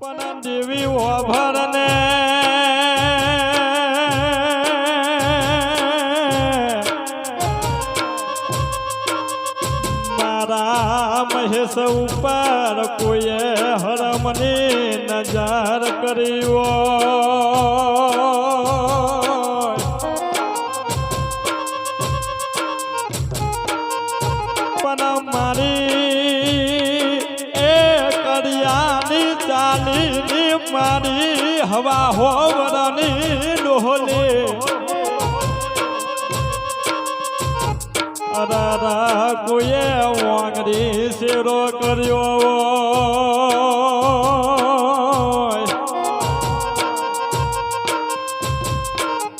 પણ દેવી ઓભરને. મારા મહેશ ઉપર કોઈએ હરમની નજર કરી હવા હોવરની ડોહલી. અરારા કોઈએ વાંગડી શેરો કર્યો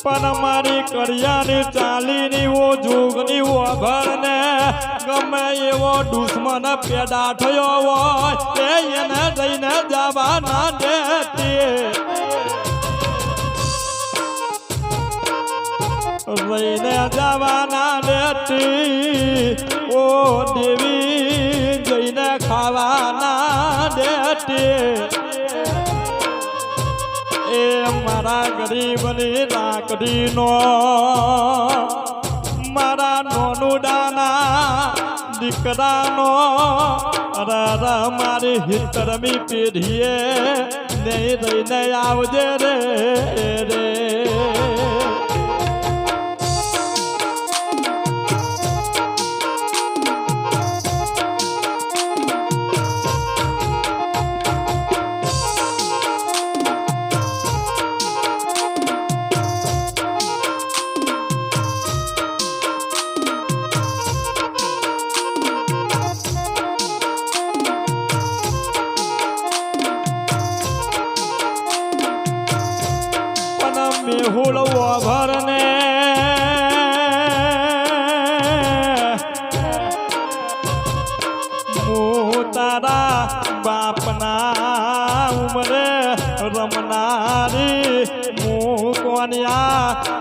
પણ મારી કરિયાની ચાલીની ઓ, જુગની ઓભરને ગમે એવો દુશ્મન પેદા થયો હોય એને જઈને જવા ના દેતી રહીને જવાના દેતી ઓ દેવી, જઈને ખાવાના દેતી એ મારા ગરીબની લાકડીનો મારા નોનુડાના દીકરાનો અરે મારી હિતરમી પેઢીએ નહીં રહીને આવજે રે રે.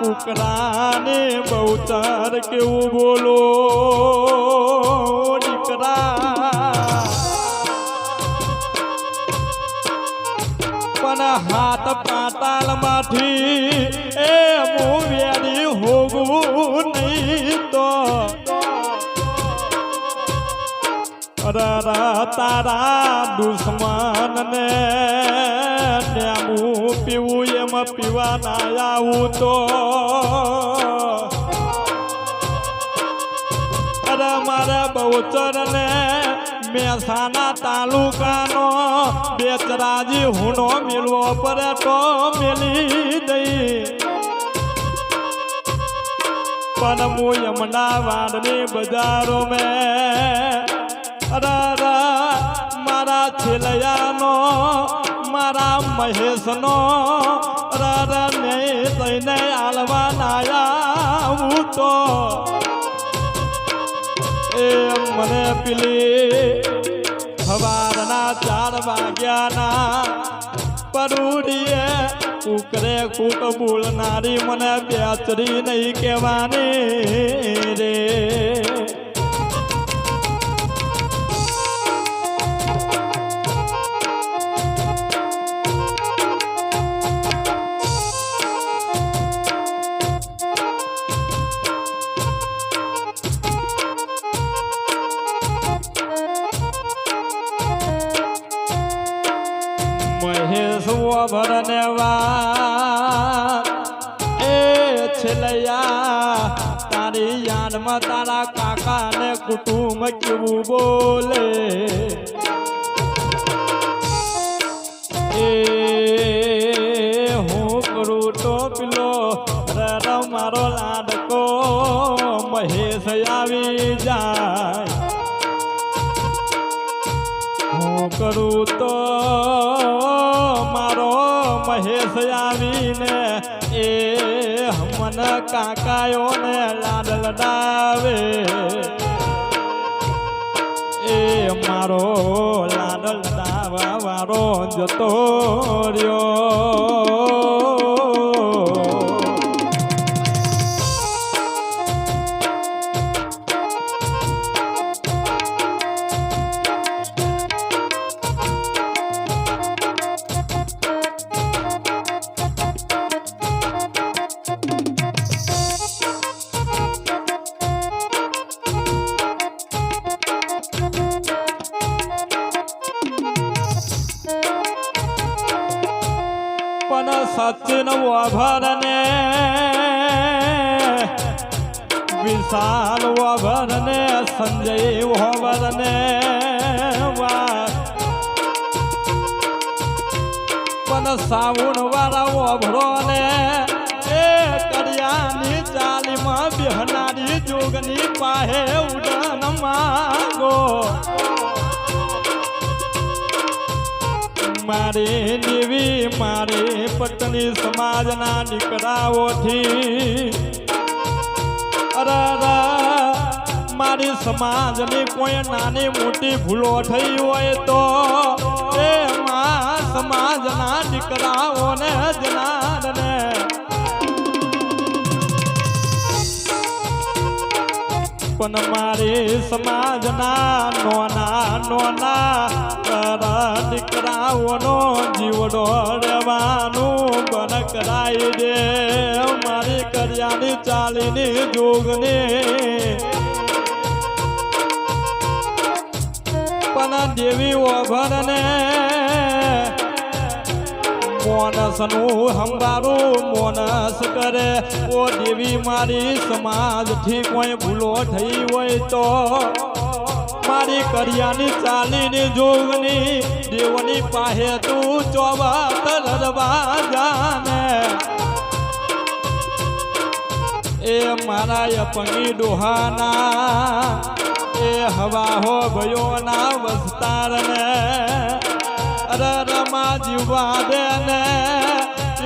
કોન્યા બહુ બહુચર કેવું બોલો? દીકરા. પણ હાથ પાતાલમાંથી એ હું વેરી હોવું નહીં તો. તારા દુશ્મન ને પીવું એમ પીવા આવું તો. અરે મારે બહુચરને મહેસાણા તાલુકાનો બેચરાજી હુનો મેળવો પડે તો મેલી દઈ. પણ હું યમુના વાડની બજારો મેં. અરે મારા છેલયાનો મારા મહેશનો અરે નહીં થઈને આલવા નાયા હું તો એ મને પેલી સવારના ચાર વાગ્યાના પરુડીએ કુકરે કુક બોલનારી મને બેચરી નહીં કહેવાની રે. ભરને એ છેલૈયા, તારી યાદમાં તારા કાકાને કુટુંબ કેવું બોલે? એ હું કરું તો પેલો મારો લાડકો મહેશ આવી જાય. હું કરું તો મહેશ આવીને એ મન કાકાયોને લાડ લડાવે. એ મારો લાડ લડાવા વાળો જતો રહ્યો સચિન વભરને વિશાલ વભરને સંજય વા પણ સાવણ વાળા ઓભરો ને, એ કરિયાની ચાલીમાં બિહનારી જોગની પાહે ઉડન માગો. મારી દેવી મારી પત્ની સમાજના દીકરાઓથી. મારી સમાજની કોઈ નાની મોટી ભૂલો થઈ હોય તો એ મા સમાજના દીકરાઓને જનારને પણ મારી સમાજના નોના નોના દીકરાઓનો જીવડો રહેવાનું બન કરાઈ દે. મારી કર્યાની ચાલીની જોગને. પણ દેવી ઓભરને મોનસનું હંગારું મોનસ કરે. ઓ દેવી, મારી સમાજથી કોઈ ભૂલો થઈ હોય તો મારી કરિયાની ચાલીની જોગની દેવની પાસે તું ચોવાત રડવા જાને. એ મારા અપની ડોહાના, એ હવા હો ભયો ના વસ્તારને, અરે રમા જીવવા દે ને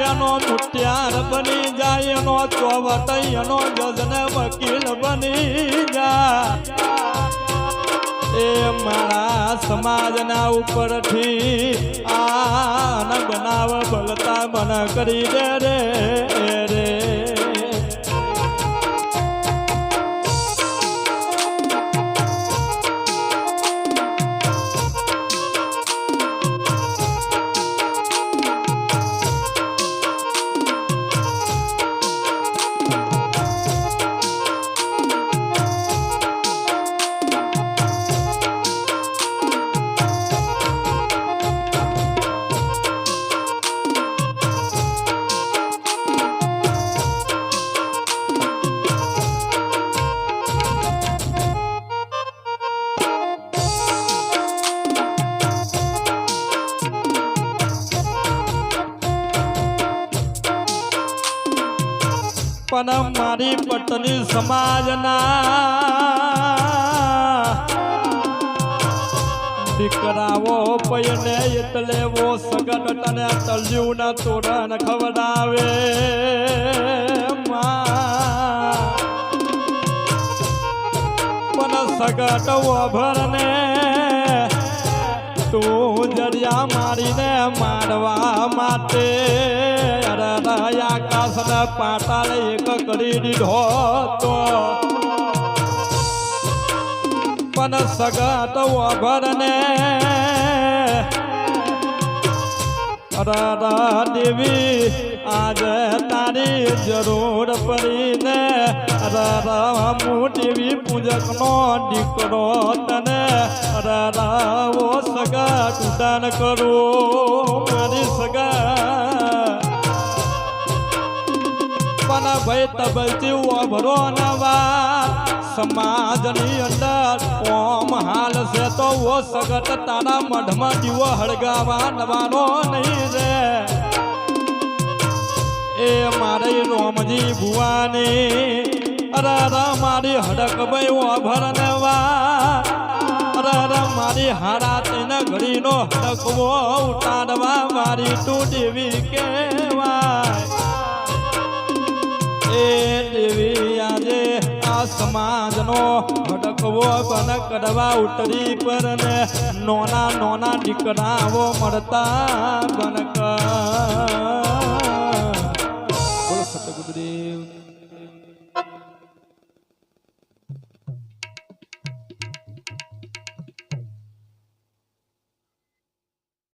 એનો મુઠ્યાર બની જાય, એનો ચોવટ, એનો જજને વકીલ બની જાય. એ મારા સમાજના ઉપરથી આન બનાવ બલતા મન કરી દે રે મારી પત્ની સમાજના દીકરાઓ પૈને એટલે વો સગન તને તલ્યું ના તોરણ ખવડાવે. પણ સગટ ભરને તું જરિયા મારીને મારવા માટે અરે આકાશ ને પાતાળ એક કરી દીધો તો પણ સગટ વગરને અરે દેવી, આજે તારી જરૂર પડીને રાધા મોટી પૂજકનો દીકરો તને રાધાઓ સગા ઉદાન કરો, મારી સગા. પણ ભાઈ તબલથી ઓભરો નવા સમાજની અંદર ઓમ હાલ છે તો ઓ સગત તારા મઢમાં જીવો હળગાવા નવાનો નહીં રે. એ મારી રોમજી ભુવાની, અરે અરે મારી હડક ભાઈ મારી હારા તેને ઘડીનો હડકવો ઉતારવા મારી તું દેવી કહેવાય. એ દેવી આજે સમાજનો ભટકવો પણ કરવા ઉતરી પર ને નોના નોના દીકરાઓ મળતા બનક બોલો